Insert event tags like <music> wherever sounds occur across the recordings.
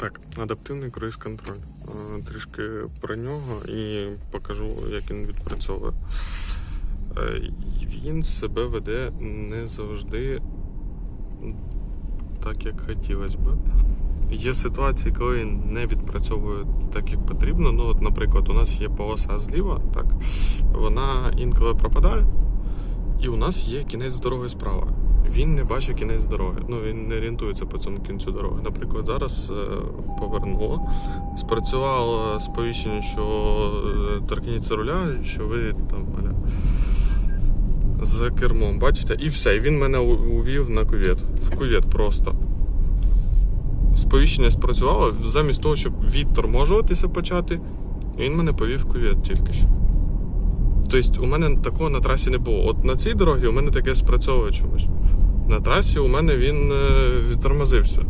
Так, адаптивний круїз контроль. Е, Трішки про нього і покажу, як він відпрацьовує. Е, Він себе веде не завжди так, як хотілося б. Є ситуації, коли він не відпрацьовує так, як потрібно. Ну, от, наприклад, у нас є полоса зліва, так, вона інколи пропадає, і у нас є кінець дороги справа. Він не бачить кінець дороги. Ну він не орієнтується по цьому кінцю дороги. Наприклад, зараз е, повернуло, спрацювало сповіщення, що е, торкніться руля, що ви там аля, за кермом, бачите, і все. І він мене увів на кувет. В кувет просто. Сповіщення спрацювало, замість того, щоб відторможуватися почати, він мене повів в кувет тільки що. Тобто у мене такого на трасі не було. От на цій дорогі у мене таке спрацьовує чомусь. На трасі у мене він е, відтормозився.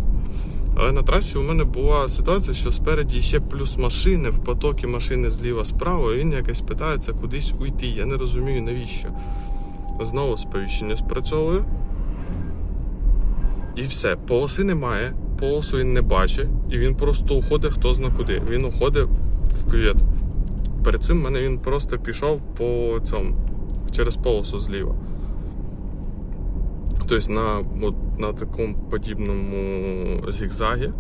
Але на трасі у мене була ситуація, що спереді ще плюс машини, в потокі машини зліва справа, і він якось питається кудись уйти. Я не розумію навіщо. Знову сповіщення спрацьовує. І все. Полоси немає, полосу він не бачить, і він просто уходить хто зна куди. Він уходить в кювет. Перед цим в мене він просто пішов по цьому через полосу зліва. Тобто на, от, на такому подібному зігзагі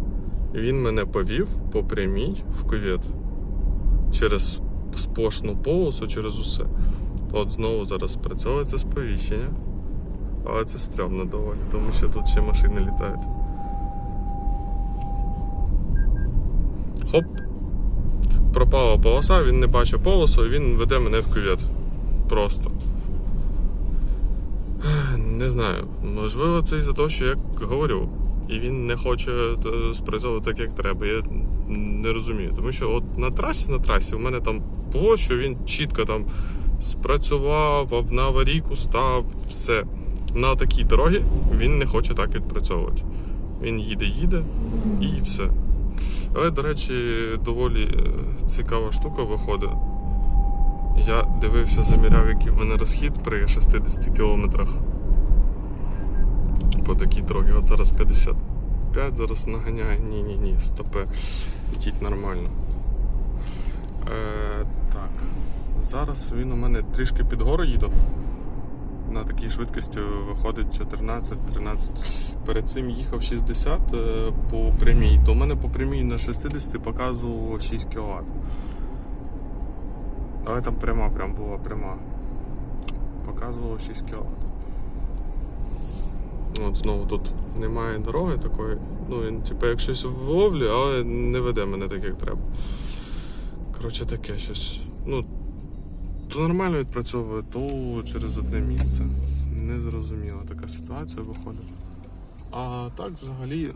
він мене повів по прямій в кювет через сплошну полосу, через усе. От знову зараз спрацьовується сповіщення. Але це стрьомно доволі, тому що тут ще машини літають. Хоп! Пропала полоса, він не бачить полосу, і він веде мене в кювет. Просто. <sighs> Не знаю. Можливо, це із-за того, що я говорю. І він не хоче е, спрацьовувати так, як треба. Я не розумію. Тому що от на трасі, на трасі у мене там було, що він чітко там спрацював, на аварійку став, все. На такій дорогі він не хоче так відпрацьовувати. Він їде, їде і все. Але, до речі, доволі е, цікава штука виходить. Я дивився, заміряв, який в мене розхід при 60 кілометрах по такій дорогі. От зараз 55, зараз наганяє. Ні, ні, ні, стопе. Їдь нормально. Е, так. Зараз він у мене трішки під гору їде. На такій швидкості виходить 14-13. Перед цим їхав 60 е, по прямій, то у мене по прямій на 60 показувало 6 кВт. Але там пряма прям була пряма. Показувало 6 кВт. От знову тут немає дороги такої. Ну він типу як щось вловлює, але не веде мене так, як треба. Коротше, таке щось. Ну, то нормально відпрацьовує, то через одне місце. Незрозуміла така ситуація виходить. А так взагалі,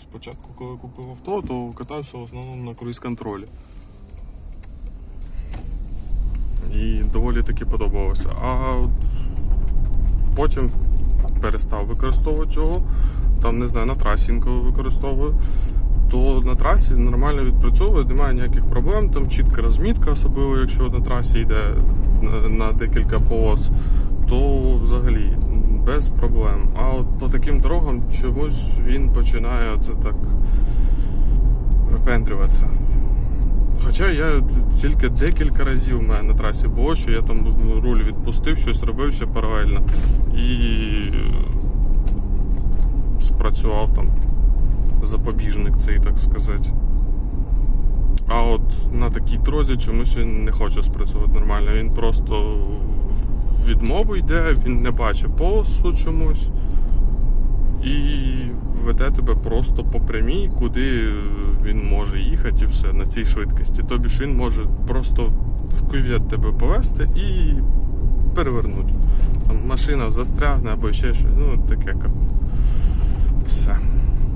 спочатку, коли купив авто, то катався в основному на круїз-контролі. І доволі таки подобалося. А от потім перестав використовувати цього. Там, не знаю, на трасі інколи використовую. То на трасі нормально відпрацьовує, немає ніяких проблем. Там чітка розмітка, особливо якщо на трасі йде на, декілька полос, то взагалі без проблем. А от по таким дорогам чомусь він починає це так випендрюватися. Хоча я тільки декілька разів у мене на трасі було, що я там руль відпустив, щось робив ще паралельно і спрацював там запобіжник цей, так сказати. А от на такій трозі чомусь він не хоче спрацювати нормально. Він просто відмову йде, він не бачить полосу чомусь і веде тебе просто по прямій, куди він може їхати і все на цій швидкості. Тобі ж він може просто в кювет тебе повезти і перевернути. Там машина застрягне або ще щось. Ну таке. Все.